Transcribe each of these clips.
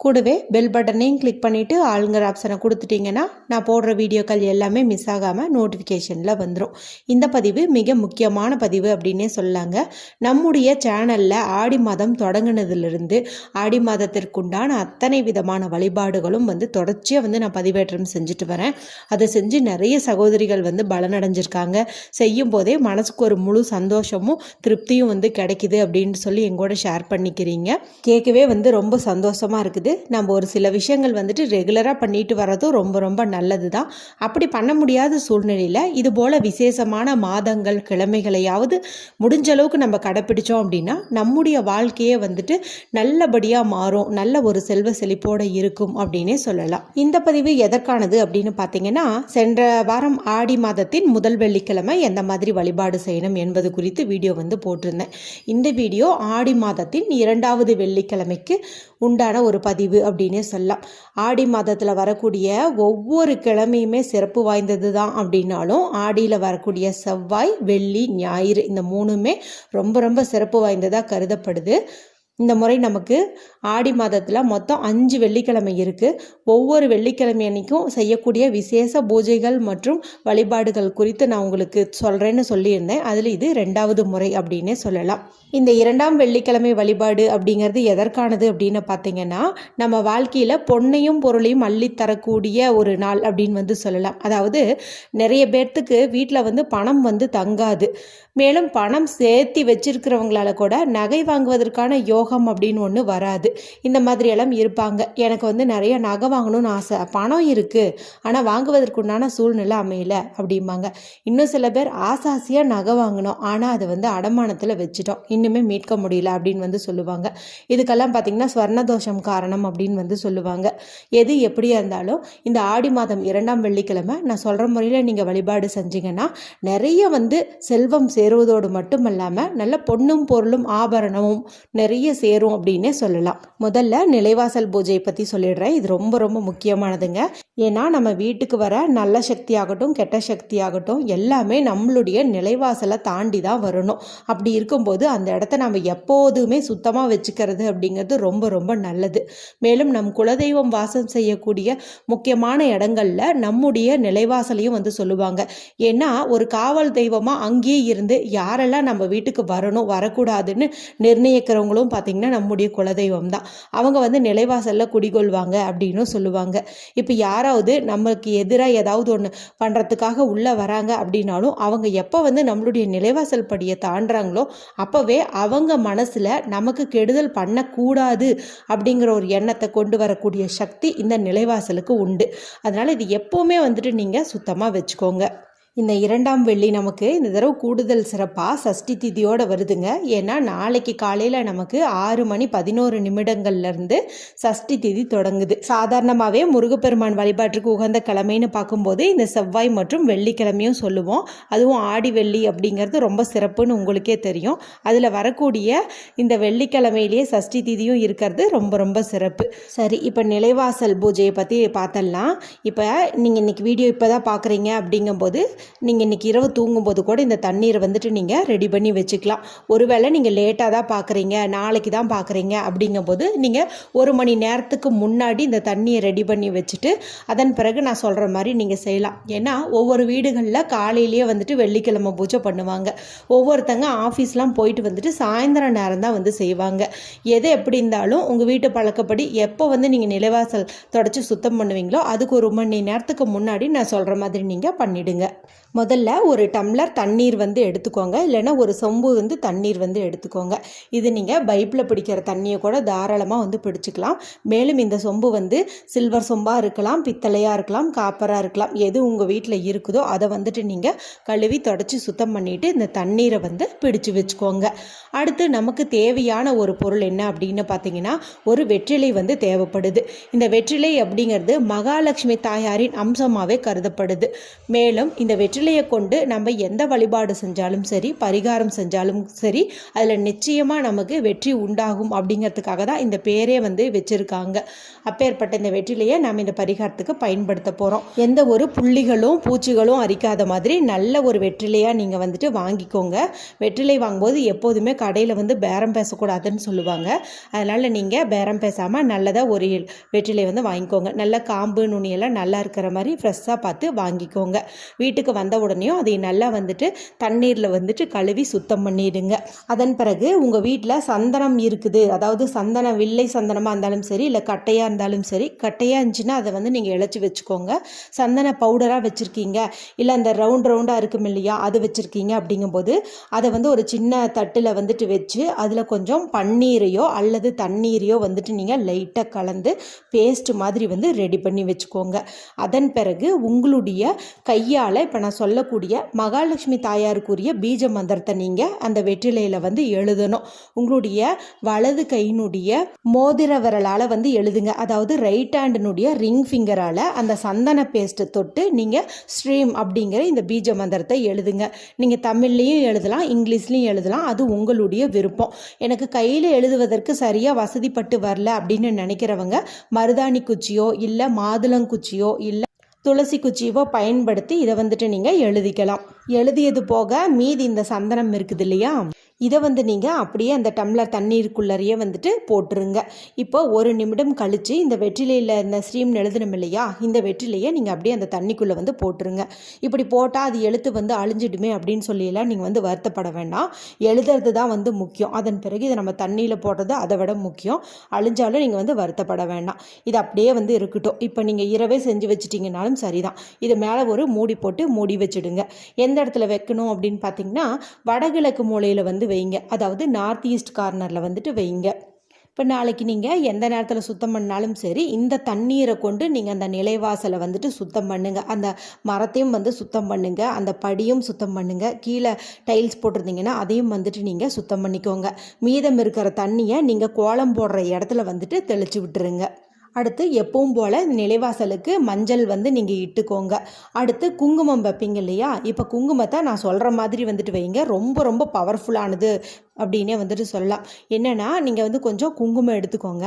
கூடவே பெல் பட்டனையும் கிளிக் பண்ணிவிட்டு ஆளுங்கிற ஆப்ஷனை கொடுத்துட்டிங்கன்னா நான் போடுற வீடியோக்கள் எல்லாமே மிஸ் ஆகாமல் நோட்டிஃபிகேஷனில் வந்துடும் இந்த பதிவு மிக முக்கியமான பதிவு அப்படின்னே சொல்லாங்க நம்முடைய சேனலில் ஆடி மாதம் தொடங்கினதுலேருந்து ஆடி மாதத்திற்குண்டான அத்தனை விதமான வழிபாடுகளும் வந்து தொடர்ச்சியாக வந்து நான் பதிவேற்றம் செஞ்சுட்டு வரேன். அதை செஞ்சு நிறைய சகோதரிகள் வந்து பலனடைஞ்சிருக்காங்க. செய்யும் போதே மனசுக்கு ஒரு முழு சந்தோஷமும் திருப்தியும் வந்து கிடைக்குது அப்படின்னு சொல்லி எங்கூட ஷேர் பண்ணிக்கிறீங்க. கேட்கவே வந்து ரொம்ப சந்தோஷமாக இருக்குது. நம்ம ஒரு சில விஷயங்கள் வந்துட்டு ரெகுலராக பண்ணிட்டு வர்றதும் ரொம்ப ரொம்ப நல்லது தான் அப்படி பண்ண முடியாத சூழ்நிலையில் இது போல் விசேஷமான மாதங்கள் கிழமைகளையாவது முடிஞ்ச அளவுக்கு நம்ம கடைப்பிடிச்சோம் அப்படின்னா நம்முடைய வாழ்க்கையே வந்துட்டு நல்லபடியாக மாறும். நல்ல ஒரு செல்வ செழிப்போடு இருக்கும் அப்படின்னே சொல்லலாம். இந்த பதிவு எதற்கானது அப்படின்னு பார்த்தீங்கன்னா சென்ற வாரம் ஆடி மாதத்தின் முதல் வெள்ளிக்கிழமை எந்த மாதிரி வழிபாடு செய்யணும் என்பது குறித்து வீடியோ வந்து போட்டிருந்தேன். இந்த வீடியோ ஆடி மாதத்தின் இரண்டாவது வெள்ளிக்கிழமைக்கு உண்டான ஒரு பதிவு அப்படின்னே சொல்லலாம். ஆடி மாதத்தில் வரக்கூடிய ஒவ்வொரு கிழமையுமே சிறப்பு வாய்ந்தது தான் அப்படின்னாலும் ஆடியில் வரக்கூடிய செவ்வாய் வெள்ளி ஞாயிறு இந்த மூணுமே ரொம்ப ரொம்ப சிறப்பு வாய்ந்ததாக கருதப்படுது. இந்த முறை நமக்கு ஆடி மாதத்தில் மொத்தம் அஞ்சு வெள்ளிக்கிழமை இருக்குது ஒவ்வொரு வெள்ளிக்கிழமை அன்னைக்கும் செய்யக்கூடிய விசேஷ பூஜைகள் மற்றும் வழிபாடுகள் குறித்து நான் உங்களுக்கு சொல்கிறேன்னு சொல்லியிருந்தேன். அதில் இது ரெண்டாவது முறை அப்படின்னே சொல்லலாம். இந்த இரண்டாம் வெள்ளிக்கிழமை வழிபாடு அப்படிங்கிறது எதற்கானது அப்படின்னு பார்த்தீங்கன்னா நம்ம வாழ்க்கையில் பொன்னையும் பொருளையும் அள்ளி தரக்கூடிய ஒரு நாள் அப்படின்னு வந்து சொல்லலாம். அதாவது நிறைய பேர்த்துக்கு வீட்டில் வந்து பணம் வந்து தங்காது. மேலும் பணம் சேர்த்தி வச்சிருக்கிறவங்களால கூட நகை வாங்குவதற்கான யோகம் அப்படின்னு ஒன்று வராது. இந்த மாதிரியெல்லாம் இருப்பாங்க. எனக்கு வந்து நிறைய நகை வாங்கணும்னு ஆசை. பணம் இருக்குது ஆனால் வாங்குவதற்குண்டான சூழ்நிலை அமையல அப்படிம்பாங்க. இன்னும் சில பேர் ஆசாசியாக நகை வாங்கினோம் ஆனால் அதை வந்து அடமானத்தில் வச்சுட்டோம். இன்னுமே மீட்க முடியல அப்படின்னு வந்து சொல்லுவாங்க. இதுக்கெல்லாம் பார்த்திங்கன்னா ஸ்வர்ணதோஷம் காரணம் அப்படின்னு வந்து சொல்லுவாங்க. எது எப்படியா இருந்தாலும் இந்த ஆடி மாதம் இரண்டாம் வெள்ளிக்கிழமை நான் சொல்கிற முறையில் நீங்கள் வழிபாடு செஞ்சீங்கன்னா நிறைய வந்து செல்வம் சேருவதோடு மட்டும் இல்லாமல் நல்ல பொண்ணும் பொருளும் ஆபரணமும் நிறைய சேரும் அப்படின்னே சொல்லலாம். முதல்ல நிலைவாசல் பூஜையை பற்றி சொல்லிடுறேன். இது ரொம்ப ரொம்ப முக்கியமானதுங்க. ஏன்னா நம்ம வீட்டுக்கு வர நல்ல சக்தி ஆகட்டும் கெட்ட சக்தி ஆகட்டும் எல்லாமே நம்மளுடைய நிலைவாசலை தாண்டி தான் வரணும். அப்படி இருக்கும்போது அந்த இடத்த நம்ம எப்போதுமே சுத்தமாக வச்சுக்கிறது அப்படிங்கிறது ரொம்ப ரொம்ப நல்லது. மேலும் நம் குலதெய்வம் வாசம் செய்யக்கூடிய முக்கியமான இடங்கள்ல நம்முடைய நிலைவாசலையும் வந்து சொல்லுவாங்க. ஏன்னா ஒரு காவல் தெய்வமாக அங்கேயே இருந்து யாரெல்லாம் நம்ம வீட்டுக்கு வரணும் வரக்கூடாதுன்னு நிர்ணயிக்கிறவங்களும் பார்த்திங்கன்னா நம்முடைய குலதெய்வம் தான். அவங்க வந்து நிலைவாசலில் குடிகொள்வாங்க அப்படின்னும் சொல்லுவாங்க. இப்போ யாராவது நமக்கு எதிராக ஏதாவது ஒன்று பண்ணுறதுக்காக உள்ளே வராங்க அப்படின்னாலும் அவங்க எப்போ வந்து நம்மளுடைய நிலைவாசல் படியை தாண்டுறாங்களோ அப்போவே அவங்க மனசில் நமக்கு கெடுதல் பண்ணக்கூடாது அப்படிங்கிற ஒரு எண்ணத்தை கொண்டு வரக்கூடிய சக்தி இந்த நிலைவாசலுக்கு உண்டு. அதனால் இது எப்போவுமே வந்துட்டு நீங்கள் சுத்தமாக வச்சுக்கோங்க. இந்த இரண்டாம் வெள்ளி நமக்கு இந்த தடவை கூடுதல் சிறப்பாக சஷ்டி திதியோடு வருதுங்க. ஏன்னா நாளைக்கு காலையில் நமக்கு ஆறு மணி பதினோரு நிமிடங்கள்லேருந்து சஷ்டி திதி தொடங்குது. சாதாரணமாகவே முருகப்பெருமான் வழிபாட்டுக்கு உகந்த கிழமைன்னு பார்க்கும்போது இந்த செவ்வாய் மற்றும் வெள்ளிக்கிழமையும் சொல்லுவோம். அதுவும் ஆடி வெள்ளி அப்படிங்கிறது ரொம்ப சிறப்புன்னு உங்களுக்கே தெரியும். அதில் வரக்கூடிய இந்த வெள்ளிக்கிழமையிலேயே சஷ்டி திதியும் இருக்கிறது ரொம்ப ரொம்ப சிறப்பு. சரி இப்போ நிலைவாசல் பூஜையை பற்றி பார்த்தலாம். இப்போ நீங்கள் இன்றைக்கி வீடியோ இப்போ தான் பார்க்குறீங்க அப்படிங்கும்போது நீங்கள் இன்றைக்கி இரவு தூங்கும்போது கூட இந்த தண்ணீரை வந்துட்டு நீங்கள் ரெடி பண்ணி வச்சுக்கலாம். ஒருவேளை நீங்கள் லேட்டாக தான் பார்க்குறீங்க நாளைக்கு தான் பார்க்குறீங்க அப்படிங்கும்போது நீங்கள் ஒரு மணி நேரத்துக்கு முன்னாடி இந்த தண்ணியை ரெடி பண்ணி வச்சுட்டு அதன் பிறகு நான் சொல்கிற மாதிரி நீங்கள் செய்யலாம். ஏன்னா ஒவ்வொரு வீடுகளில் காலையிலேயே வந்துட்டு வெள்ளிக்கிழமை பூஜை பண்ணுவாங்க. ஒவ்வொருத்தங்க ஆஃபீஸ்லாம் போயிட்டு வந்துட்டு சாயந்தர நேரம் தான் வந்து செய்வாங்க. எது எப்படி இருந்தாலும் உங்கள் வீட்டு பழக்கப்படி எப்போ வந்து நீங்கள் நிலைவாசல் தொடச்சி சுத்தம் பண்ணுவீங்களோ அதுக்கு ஒரு மணி நேரத்துக்கு முன்னாடி நான் சொல்கிற மாதிரி நீங்கள் பண்ணிவிடுங்க முதல்ல ஒரு டம்ளர் தண்ணீர் வந்து எடுத்துக்கோங்க. இல்லைன்னா ஒரு சொம்பு வந்து தண்ணீர் வந்து எடுத்துக்கோங்க. இது நீங்கள் பைப்பில் பிடிக்கிற தண்ணியை கூட தாராளமாக வந்து பிடிச்சிக்கலாம். மேலும் இந்த சொம்பு வந்து சில்வர் சொம்பாக இருக்கலாம் பித்தளையாக இருக்கலாம் காப்பராக இருக்கலாம் எது உங்கள் வீட்டில் இருக்குதோ அதை வந்துட்டு நீங்கள் கழுவி தொடச்சி சுத்தம் பண்ணிவிட்டு இந்த தண்ணீரை வந்து பிடிச்சு வச்சுக்கோங்க. அடுத்து நமக்கு தேவையான ஒரு பொருள் என்ன அப்படின்னு பார்த்தீங்கன்னா ஒரு வெற்றிலை வந்து தேவைப்படுது. இந்த வெற்றிலை அப்படிங்கிறது மகாலட்சுமி தாயாரின் அம்சமாகவே கருதப்படுது. மேலும் இந்த வெற்றிலையை கொண்டு நம்ம எந்த வழிபாடு செஞ்சாலும் சரி பரிகாரம் செஞ்சாலும் சரி அதில் நிச்சயமாக நமக்கு வெற்றி உண்டாகும் அப்படிங்கிறதுக்காக தான் இந்த பேரே வந்து வச்சுருக்காங்க. அப்பேற்பட்ட இந்த வெற்றிலையை நம்ம இந்த பரிகாரத்துக்கு பயன்படுத்த போகிறோம் எந்த ஒரு புள்ளிகளும் பூச்சிகளும் அரிக்காத மாதிரி நல்ல ஒரு வெற்றிலையாக நீங்கள் வந்துட்டு வாங்கிக்கோங்க. வெற்றிலை வாங்கும்போது எப்போதுமே கடையில் வந்து பேரம் பேசக்கூடாதுன்னு சொல்லுவாங்க. அதனால் நீங்கள் பேரம் பேசாமல் நல்லதாக ஒரு வெற்றிலை வந்து வாங்கிக்கோங்க. நல்ல காம்பு நுனியெல்லாம் நல்லா இருக்கிற மாதிரி ஃப்ரெஷ்ஷாக பார்த்து வாங்கிக்கோங்க. வீட்டுக்கு வந்த உடனேயும் அதை நல்லா வந்துட்டு தண்ணீரில் வந்துட்டு கழுவி சுத்தம் பண்ணிடுங்க. அதன் பிறகு உங்கள் வீட்டில் சந்தனம் இருக்குது. அதாவது சந்தனம் வில்லை சந்தனமாக இருந்தாலும் சரி இல்லை கட்டையாக இருந்தாலும் சரி கட்டையாக இருந்துச்சுன்னா அதை வந்து நீங்கள் இழைச்சி வச்சுக்கோங்க. சந்தன பவுடராக வச்சுருக்கீங்க. இல்லை அந்த ரவுண்ட் ரவுண்டாக இருக்கும் இல்லையா அது வச்சுருக்கீங்க அப்படிங்கும்போது அதை வந்து ஒரு சின்ன தட்டில் வந்துட்டு வச்சு அதில் கொஞ்சம் பன்னீரையோ அல்லது தண்ணீரையோ வந்துட்டு நீங்கள் லைட்டாக கலந்து பேஸ்ட் மாதிரி வந்து ரெடி பண்ணி வச்சுக்கோங்க. அதன் பிறகு உங்களுடைய கையால் இப்போ நான் சொல்லக்கூடிய மகாலட்சுமி தாயாருக்குரிய பீஜ மந்திரத்தை நீங்கள் அந்த வெற்றிலையில் வந்து எழுதணும். உங்களுடைய வலது கையினுடைய மோதிர விரலால் வந்து எழுதுங்க. அதாவது ரைட் ஹேண்டினுடைய ரிங் ஃபிங்கரால் அந்த சந்தன பேஸ்ட்டு தொட்டு நீங்கள் ஸ்ட்ரீம் அப்படிங்கிற இந்த பீஜ மந்திரத்தை எழுதுங்க. நீங்கள் தமிழ்லேயும் எழுதலாம் இங்கிலீஷ்லேயும் எழுதலாம். அது உங்களுடைய விருப்பம். எனக்கு கையில் எழுதுவதற்கு சரியாக வசதிப்பட்டு வரல அப்படின்னு நினைக்கிறவங்க மருதாணி குச்சியோ இல்லை மாதுளங்குச்சியோ இல்லை துளசி குச்சியவோ பயன்படுத்தி இதை வந்துட்டு நீங்கள் எழுதிக்கலாம். எழுதியது போக மீதி இந்த சந்தனம் இருக்குது இல்லையா? இதை வந்து நீங்கள் அப்படியே அந்த டம்ளர் தண்ணீருக்குள்ளறையே வந்துட்டு போட்டுருங்க. இப்போ ஒரு நிமிடம் கழித்து இந்த வெற்றிலையில் இந்த ஸ்ட்ரீம் எழுதணும் இல்லையா? இந்த வெற்றிலையை நீங்கள் அப்படியே அந்த தண்ணிக்குள்ளே வந்து போட்டுருங்க. இப்படி போட்டால் அது எழுத்து வந்து அழிஞ்சிடுமே அப்படின்னு சொல்லியெல்லாம் நீங்கள் வந்து வருத்தப்பட வேண்டாம். எழுதுறது தான் வந்து முக்கியம். அதன் பிறகு இதை நம்ம தண்ணியில் போடுறது அதை விட முக்கியம். அழிஞ்சாலும் நீங்கள் வந்து வருத்தப்பட வேண்டாம். இது அப்படியே வந்து இருக்கட்டும். இப்போ நீங்கள் இரவே செஞ்சு வச்சிட்டிங்கனாலும் சரிதான். இது மேலே ஒரு மூடி போட்டு மூடி வச்சுடுங்க. எந்த இடத்துல வைக்கணும் அப்படின்னு பார்த்தீங்கன்னா வடகிழக்கு மூலையில் வந்து வைங்க. அதாவது நார்த் ஈஸ்ட் கார்னரில் வந்துட்டு வைங்க. இப்போ நாளைக்கு நீங்கள் எந்த நேரத்தில் சுத்தம் பண்ணாலும் சரி இந்த தண்ணீரை கொண்டு நீங்கள் அந்த நிலைவாசலை வந்துட்டு சுத்தம் பண்ணுங்கள் அந்த மரத்தையும் வந்து சுத்தம் பண்ணுங்கள் அந்த படியும் சுத்தம் பண்ணுங்கள் கீழே டைல்ஸ் போட்டிருந்தீங்கன்னா அதையும் வந்துட்டு நீங்கள் சுத்தம் பண்ணிக்கோங்க. மீதம் இருக்கிற தண்ணியை நீங்கள் கோலம் போடுற இடத்துல வந்துட்டு தெளித்து விட்டுருங்க. அடுத்து எப்பவும் போல் நிலைவாசலுக்கு மஞ்சள் வந்து நீங்கள் இட்டுக்கோங்க. அடுத்து குங்குமம் வைப்பீங்க இல்லையா? இப்போ குங்குமத்தை நான் சொல்கிற மாதிரி வந்துட்டு வைங்க. ரொம்ப ரொம்ப பவர்ஃபுல்லானது அப்படின்னே வந்துட்டு சொல்லலாம். என்னென்னா நீங்கள் வந்து கொஞ்சம் குங்குமம் எடுத்துக்கோங்க.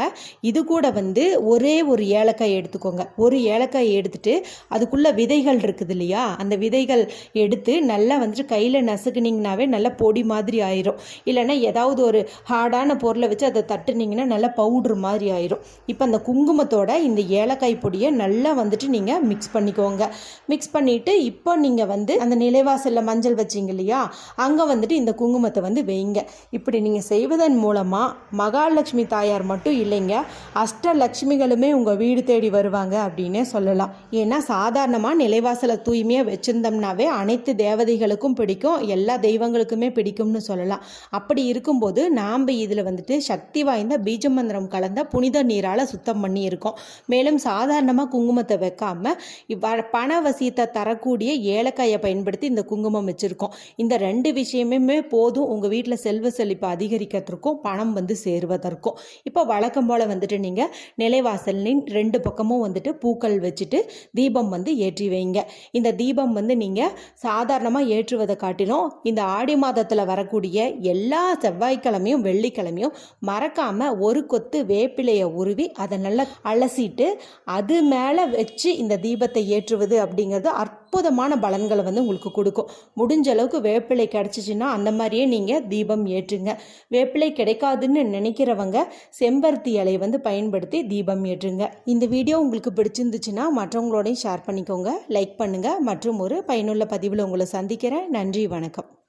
இது கூட வந்து ஒரே ஒரு ஏலக்காய் எடுத்துக்கோங்க. ஒரு ஏலக்காய் எடுத்துட்டு அதுக்குள்ளே விதைகள் இருக்குது இல்லையா? அந்த விதைகள் எடுத்து நல்லா வந்துட்டு கையில் நசுக்குனிங்கனாவே நல்லா பொடி மாதிரி ஆயிரும். இல்லைன்னா ஏதாவது ஒரு ஹார்டான பொருளை வச்சு அதை தட்டுனீங்கன்னா நல்லா பவுட்ரு மாதிரி ஆயிரும். இப்போ அந்த குங்குமத்தோட இந்த ஏலக்காய் பொடியை நல்லா வந்துட்டு நீங்கள் மிக்ஸ் பண்ணிக்கோங்க. மிக்ஸ் பண்ணிவிட்டு இப்போ நீங்கள் வந்து அந்த நிலைவாசலில் மஞ்சள் வச்சிங்க இல்லையா? அங்கே வந்துட்டு இந்த குங்குமத்தை வந்து வைங்க. இப்படி நீங்கள் செய்வதன் மூலமாக மகாலட்சுமி தாயார் மட்டும் இல்லைங்க அஷ்டலட்சுமிகளுமே உங்கள் வீடு தேடி வருவாங்க அப்படின்னே சொல்லலாம். ஏன்னா சாதாரணமாக நிலைவாசலை தூய்மையாக வச்சுருந்தோம்னாவே அனைத்து தேவதைகளுக்கும் பிடிக்கும் எல்லா தெய்வங்களுக்குமே பிடிக்கும்னு சொல்லலாம். அப்படி இருக்கும்போது நாம் இதில் வந்துட்டு சக்தி வாய்ந்த பீஜமந்திரம் கலந்த புனித நீரால் சுத்தம் பண்ணி பண்ணியிருக்கோம் மேலும் சாதாரணமாக குங்குமத்தை வைக்காமல் பண வசியத்தை தரக்கூடிய ஏலக்காயை பயன்படுத்தி இந்த குங்குமம் வச்சுருக்கோம். இந்த ரெண்டு விஷயமுமே போதும். உங்கள் வீட்டில் செல்வ செழிப்பு அதிகரிக்கிறதுக்கும் பணம் வந்து சேருவதற்கும். இப்போ வழக்கம் போல் வந்துட்டு நீங்கள் நிலைவாசலின் ரெண்டு பக்கமும் வந்துட்டு பூக்கள் வச்சுட்டு தீபம் வந்து ஏற்றி வைங்க. இந்த தீபம் வந்து நீங்கள் சாதாரணமாக ஏற்றுவதை காட்டிலும் இந்த ஆடி மாதத்தில் வரக்கூடிய எல்லா செவ்வாய்க்கிழமையும் வெள்ளிக்கிழமையும் மறக்காமல் ஒரு கொத்து வேப்பிலையை உருவி அதை நல்லா அலசிட்டு அது மேலே வச்சு இந்த தீபத்தை ஏற்றுவது அப்படிங்கிறது அற்புதமான பலன்களை வந்து உங்களுக்கு கொடுக்கும். முடிஞ்ச அளவுக்கு வேப்பிலை கிடச்சிச்சின்னா அந்த மாதிரியே நீங்கள் தீபம் ஏற்றுங்க. வேப்பிலை கிடைக்காதுன்னு நினைக்கிறவங்க செம்பருத்தி இலையை வந்து பயன்படுத்தி தீபம் ஏற்றுங்க. இந்த வீடியோ உங்களுக்கு பிடிச்சிருந்துச்சுன்னா மற்றவங்களோடையும் ஷேர் பண்ணிக்கோங்க. லைக் பண்ணுங்கள் மற்றும் ஒரு பயனுள்ள பதிவில் உங்களை சந்திக்கிறேன். நன்றி வணக்கம்.